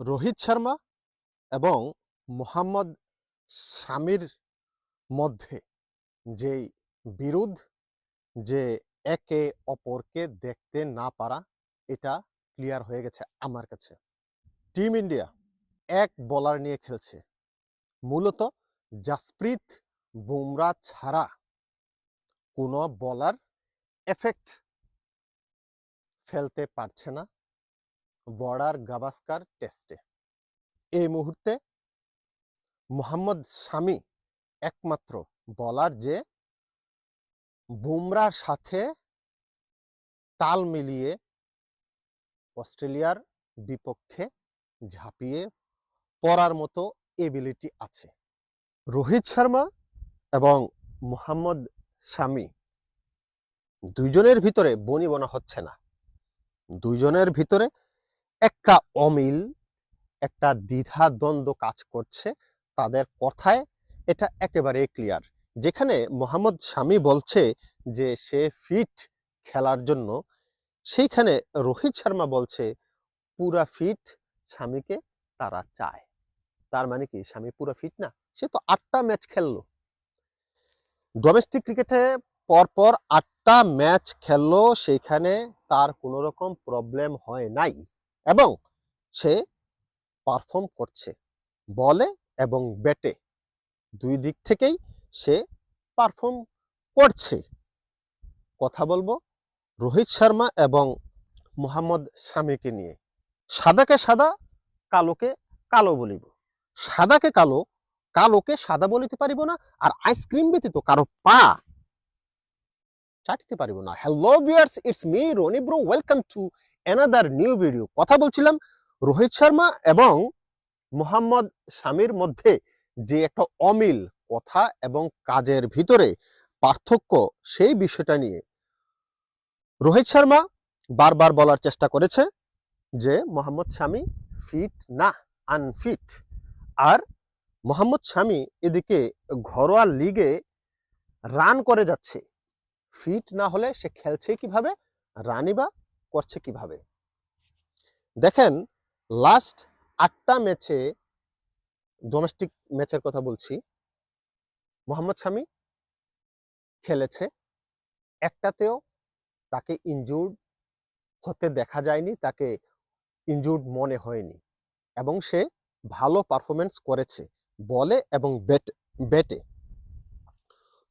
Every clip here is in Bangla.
রোহিত শর্মা এবং মোহাম্মদ শামির মধ্যে যে বিরোধ, যে একে অপরকে দেখতে না পারা, এটা ক্লিয়ার হয়ে গেছে আমার কাছে। টিম ইন্ডিয়া এক বলার নিয়ে খেলছে। মূলত জাসপ্রীত বুমরা ছাড়া কোনো বলার এফেক্ট ফেলতে পারছে না। বর্ডার গাভাস্কার টেস্টে। এই মুহূর্তে মোহাম্মদ শামি একমাত্র বলার যে বুমরার সাথে তাল মিলিয়ে অস্ট্রেলিয়ার বিপক্ষে ঝাঁপিয়ে পড়ার মতো এবিলিটি আছে। রোহিত শর্মা এবং মোহাম্মদ শামি দুইজনের ভিতরে বনিবনা হচ্ছে না। দুইজনের ভিতরে একটা অমিল, একটা দ্বিধা দ্বন্দ্ব কাজ করছে তাদের কথায়, এটা একেবারে ক্লিয়ার যেখানে মোহাম্মদ শামি বলছে যে, সে ফিট খেলার জন্য, সেইখানে রোহিত শর্মা বলছে, পুরা ফিট স্বামীকে তারা চায়। তার মানে কি স্বামী পুরা ফিট না? সে তো আটটা ম্যাচ খেললো। ডোমেস্টিক ক্রিকেটে পরপর আটটা ম্যাচ খেললো সেখানে তার কোনো রকম প্রবলেম হয় নাই। এবং সে পারফর্ম করছে, বলে এবং ব্যাটে। দুই দিক থেকেই সে পারফর্ম করছে। কথা বলব রোহিত শর্মা এবং মোহাম্মদ শামিকে নিয়ে। সাদাকে সাদা, কালোকে কালো বলিব। সাদাকে কালো, কালোকে সাদা বলিতে পারিব না আর আইসক্রিম ব্যতীত কারও পা চাটিতে পারিব না। Hello viewers it's me Rony bro welcome to another new video কথা বলছিলাম রোহিত শর্মা এবং মোহাম্মদ স্বামীর মধ্যে যে একটা অমিল কথা এবং কাজের ভিতরে পার্থক্য, সেই বিষয়টা নিয়ে। রোহিত শর্মা বারবার বলার চেষ্টা করেছে যে মোহাম্মদ শামি ফিট না আনফিট আর মোহাম্মদ শামি এদিকে ঘরোয়া লিগে রান করে যাচ্ছে। ফিট না হলে সে খেলছে কীভাবে? রানই বা করছে কীভাবে? দেখেন লাস্ট আটটা ম্যাচে ডোমেস্টিক ম্যাচের কথা বলছি। মোহাম্মদ শামি খেলেছে, একটাতেও তাকে ইনজুর্ড হতে দেখা যায়নি, তাকে ইনজুর্ড মনে হয়নি এবং সে ভালো পারফরমেন্স করেছে বলে এবং ব্যাট ব্যাটে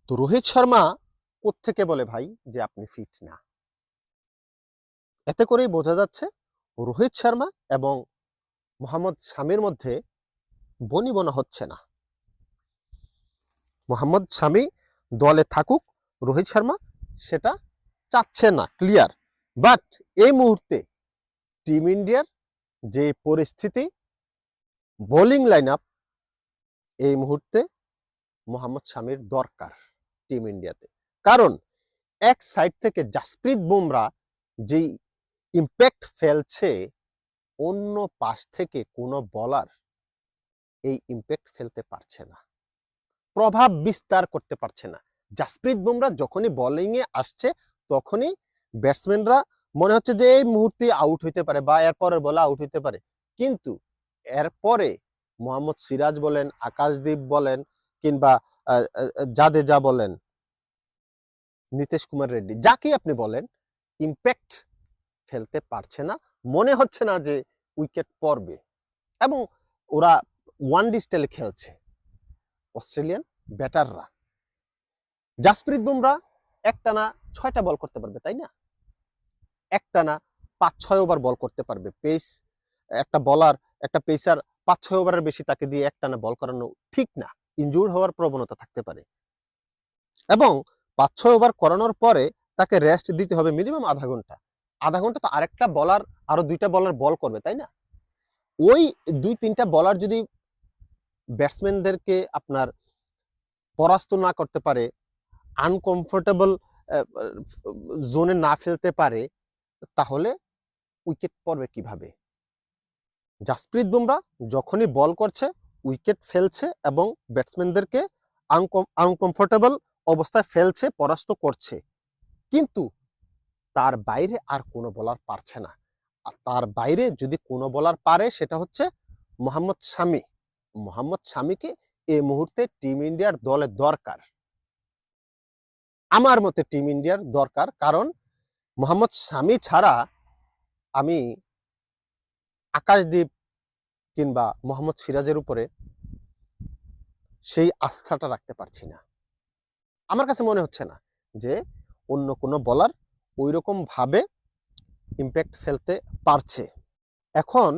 তো রোহিত শর্মা কোত্থেকে বলে ভাই যে আপনি ফিট না? এতে করেই বোঝা যাচ্ছে রোহিত শর্মা এবং মোহাম্মদ শামির মধ্যে বনিবনা হচ্ছে না। মোহাম্মদ শামি দলে থাকুক, রোহিত শর্মা সেটা চাচ্ছে না ক্লিয়ার বাট এই মুহূর্তে টিম ইন্ডিয়ার যে পরিস্থিতি বোলিং লাইন আপ এই মুহূর্তে মোহাম্মদ শামির দরকার টিম ইন্ডিয়াতে কারণ এক সাইড থেকে জাসপ্রীত বুমরা যেই ইম্প্যাক্ট ফেলছে অন্য পাশ থেকে কোনো বলার, এই ইম্প্যাক্ট ফেলতে পারছে না। প্রভাব বিস্তার করতে পারছে না। জাসপ্রীত বুমরা যখনই বোলিংয়ে আসছে, তখনই ব্যাটসম্যানরা মনে হচ্ছে যে এই মুহূর্তে আউট হইতে পারে বা এর পরের বলে আউট হইতে পারে। কিন্তু এরপরে মোহাম্মদ সিরাজ বলেন, আকাশদীপ বলেন কিংবা জাদেজা বলেন, নীতিশ কুমার রেড্ডি যাকে আপনি বলেন ইম্প্যাক্ট ফেলতে পারছে না। মনে হচ্ছে না যে উইকেট পড়বে। এবং ওরা ওয়ান স্টাইলে খেলছে। অস্ট্রেলিয়ান ব্যাটাররা। জাসপ্রীত বুমরা একটানা ছয়টা বল করতে পারবে, তাই না? একটানা পাঁচ ছয় ওভার বল করতে পারবে। পেস, একটা বলার, একটা পেসার পাঁচ ছয় ওভারের বেশি তাকে দিয়ে একটানা বল করানো ঠিক না। ইনজুর হওয়ার প্রবণতা থাকতে পারে। এবং পাঁচ ছয় ওভার করানোর পরে তাকে রেস্ট দিতে হবে মিনিমাম আধা ঘণ্টা। আধা ঘণ্টা তো আরেকটা বলার আরও দুইটা বলার বল করবে, তাই না? ওই দুই তিনটা বলার যদি ব্যাটসম্যানদেরকে আপনার পরাস্ত না করতে পারে আনকমফোর্টেবল জোনে না ফেলতে পারে, তাহলে উইকেট পড়বে কীভাবে? জাসপ্রীত বুমরা যখনই বল করছে উইকেট ফেলছে এবং ব্যাটসম্যানদেরকে আনকমফোর্টেবল অবস্থায় ফেলছে, পরাস্ত করছে। কিন্তু তার বাইরে আর কোনো বলার পারছে না। আর তার বাইরে যদি কোনো বলার পারে, সেটা হচ্ছে মোহাম্মদ শামি। মোহাম্মদ শামিকে এই মুহূর্তে টিম ইন্ডিয়ার দলে দরকার। আমার মতে টিম ইন্ডিয়ার দরকার, কারণ মোহাম্মদ শামি ছাড়া আমি আকাশদ্বীপ কিংবা মোহাম্মদ সিরাজের উপরে সেই আস্থাটা রাখতে পারছি না। আমার কাছে মনে হচ্ছে না যে অন্য কোনো বলার ওই রকম ভাবে ইম্প্যাক্ট ফেলতে পারছে। এখন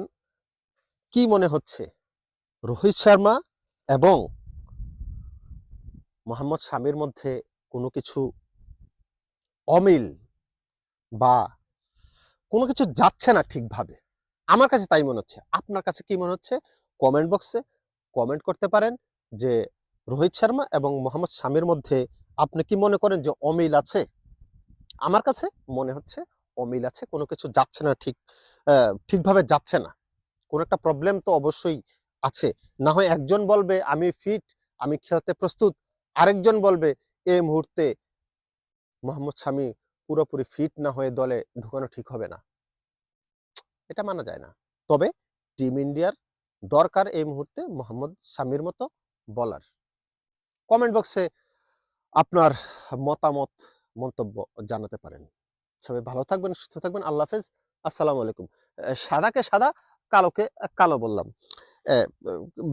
কি মনে হচ্ছে? রোহিত শর্মা এবং মোহাম্মদ শামির মধ্যে কোনো কিছু অমিল বা কোনো কিছু যাচ্ছে না ঠিকভাবে? আমার কাছে তাই মনে হচ্ছে। আপনার কাছে কি মনে হচ্ছে? কমেন্ট বক্সে কমেন্ট করতে পারেন যে রোহিত শর্মা এবং মোহাম্মদ শামির মধ্যে আপনি কি মনে করেন যে অমিল আছে? আমার কাছে মনে হচ্ছে অমিল আছে, কোনো কিছু যাচ্ছে না ঠিক ঠিকভাবে যাচ্ছে না। কোনো একটা প্রবলেম তো অবশ্যই আছে। না হয় একজন বলবে, আমি ফিট আমি খেলতে প্রস্তুত। আরেকজন বলবে এই মুহূর্তে মোহাম্মদ শামি পুরোপুরি ফিট না হয়ে দলে ঢুকানো ঠিক হবে না। এটা মানা যায় না। তবে টিম ইন্ডিয়ার দরকার এই মুহূর্তে মোহাম্মদ শামির মতো বলার কমেন্ট বক্সে আপনার মতামত মন্তব্য জানাতে পারেন। সবাই ভালো থাকবেন, সুস্থ থাকবেন, আল্লাহ হাফেজ, আসসালামু আলাইকুম। সাদাকে সাদা, কালোকে কালো বললাম।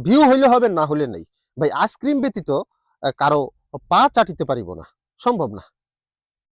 ভিউ হইলে হবে, না হলে নেই। ভাই আইসক্রিম ব্যতীত কারও পা চাটিতে পারিব না। সম্ভব না।